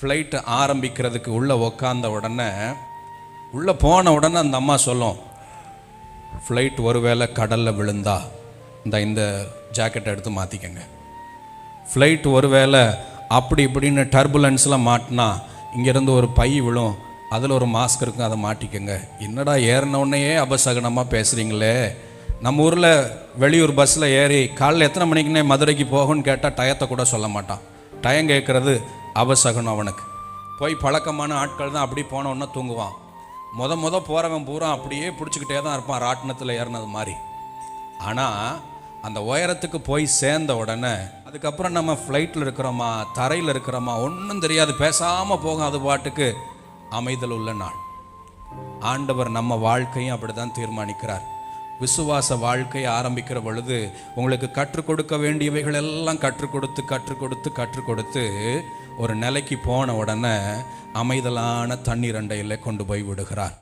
Flight ஆரம்பிக்கிறதுக்கு உள்ளே உக்காந்த உடனே உள்ளே போன உடனே அந்த அம்மா சொல்லும் ஃப்ளைட் ஒருவேளை கடலில் விழுந்தா இந்த இந்த ஜாக்கெட்டை எடுத்து மாற்றிக்கங்க ஃப்ளைட் ஒருவேளை அப்படி இப்படின்னு டர்புலன்ஸில் மாட்டினா இங்கேருந்து ஒரு பை விழும் அதில் ஒரு மாஸ்க் இருக்கும் அதை மாட்டிக்கங்க. என்னடா ஏறினோடனேயே அபசகனமாக பேசுகிறீங்களே நம்ம ஊரில் வெளியூர் பஸ்ஸில் ஏறி காலைல எத்தனை மணிக்குன்னே மதுரைக்கு போகும்னு கேட்டால் டயத்தை கூட சொல்ல மாட்டான். டயம் கேட்குறது அவசகனம் அவனுக்கு. போய் பழக்கமான ஆட்கள் தான் அப்படி போன தூங்குவான். முத முத போகிறவன் பூரா அப்படியே பிடிச்சிக்கிட்டே தான் இருப்பான் ராட்டினத்தில் ஏறினது மாதிரி. ஆனால் அந்த உயரத்துக்கு போய் சேர்ந்த உடனே அதுக்கப்புறம் நம்ம ஃப்ளைட்டில் இருக்கிறோமா தரையில் இருக்கிறோமா ஒன்றும் தெரியாது பேசாமல் போகும் அது பாட்டுக்கு அமைதல் உள்ள நாள். ஆண்டவர் நம்ம வாழ்க்கையும் அப்படி தான் தீர்மானிக்கிறார். விசுவாச வாழ்க்கையை ஆரம்பிக்கிற பொழுது உங்களுக்கு கற்றுக் கொடுக்க வேண்டியவைகள் எல்லாம் கற்றுக் கொடுத்து கற்றுக் கொடுத்து கற்றுக் கொடுத்து ஒரு நிலைக்கு போன உடனே அமைதலான தண்ணீர் அண்டையில் கொண்டு போய் விடுகிறார்.